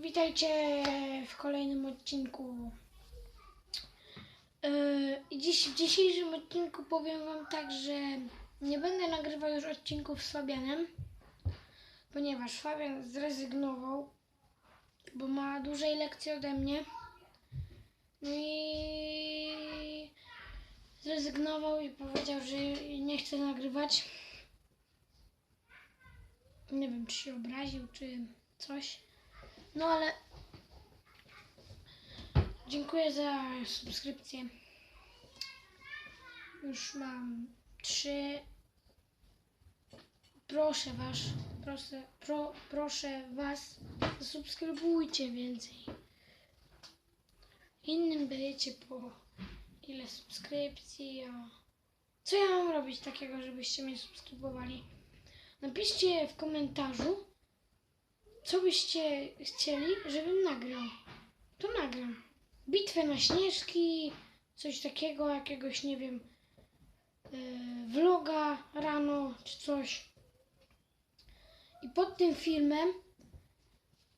Witajcie w kolejnym odcinku. I dziś, w dzisiejszym odcinku powiem Wam tak, że nie będę nagrywał już odcinków z Fabianem, ponieważ Fabian zrezygnował, bo ma dłużej lekcji ode mnie. No i zrezygnował i powiedział, że nie chce nagrywać. Nie wiem, czy się obraził, czy coś. No ale dziękuję za subskrypcję. Już mam trzy. Proszę was, proszę, pro, proszę was, zasubskrybujcie więcej. Innym dajecie po ile subskrypcji, a co ja mam robić takiego, żebyście mnie subskrybowali? Napiszcie w komentarzu, co byście chcieli, żebym nagrał. To nagram. Bitwę na śnieżki, coś takiego, jakiegoś, nie wiem, yy, vloga rano, czy coś. I pod tym filmem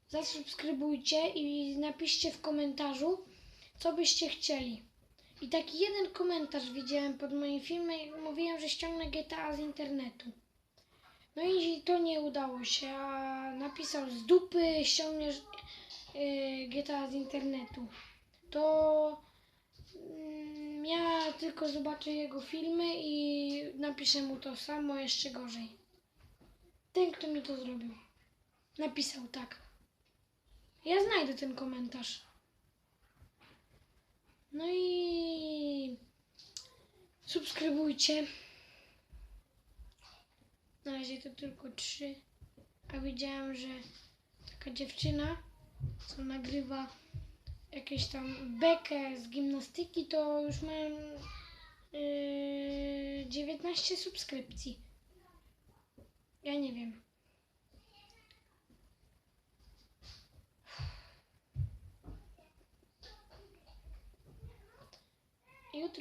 zasubskrybujcie i napiszcie w komentarzu, co byście chcieli. I taki jeden komentarz widziałem pod moim filmem, jak mówiłem, że ściągnę GTA z internetu. No i to nie udało się, a napisał z dupy ściągniesz yy, GTA z internetu. To mm, ja tylko zobaczę jego filmy i napiszę mu to samo, jeszcze gorzej. Ten, kto mi to zrobił. Napisał tak. Ja znajdę ten komentarz. No i subskrybujcie. Razie to tylko trzy. A widziałem, że taka dziewczyna, co nagrywa jakieś tam bekę z gimnastyki, to już mam yy, 19 subskrypcji. Ja nie wiem.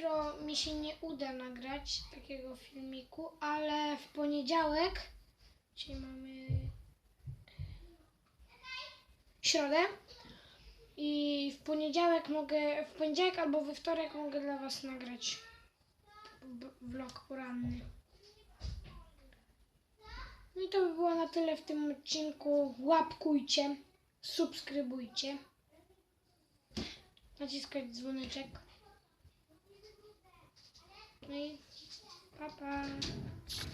Jutro mi się nie uda nagrać takiego filmiku, ale w poniedziałek, dzisiaj mamy środę i w poniedziałek mogę, w poniedziałek albo we wtorek mogę dla Was nagrać vlog poranny. No i to by było na tyle w tym odcinku. Łapkujcie, subskrybujcie, naciskać dzwoneczek. No i pa pa.